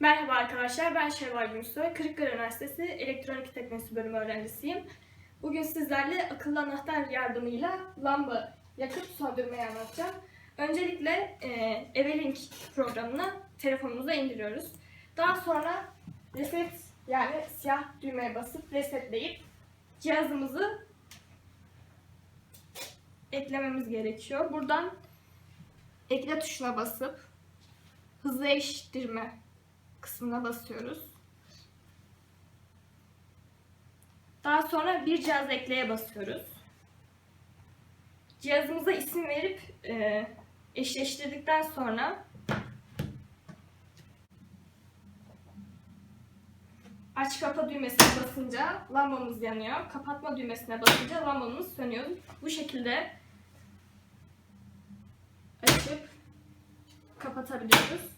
Merhaba arkadaşlar, ben Şevval Gümsoy. Kırıkkale Üniversitesi Elektronik Teknolojisi bölümü öğrencisiyim. Bugün sizlerle akıllı anahtar yardımıyla lamba yakıp söndürmeyi anlatacağım. Öncelikle e, Evelink programını telefonumuza indiriyoruz. Daha sonra reset yani siyah düğmeye basıp resetleyip cihazımızı eklememiz gerekiyor. Buradan ekle tuşuna basıp hızlı eriştirme kısmına basıyoruz. Daha sonra bir cihaz ekleye basıyoruz. Cihazımıza isim verip e, eşleştirdikten sonra aç kapa düğmesine basınca lambamız yanıyor. Kapatma düğmesine basınca lambamız sönüyor. Bu şekilde açıp kapatabiliyoruz.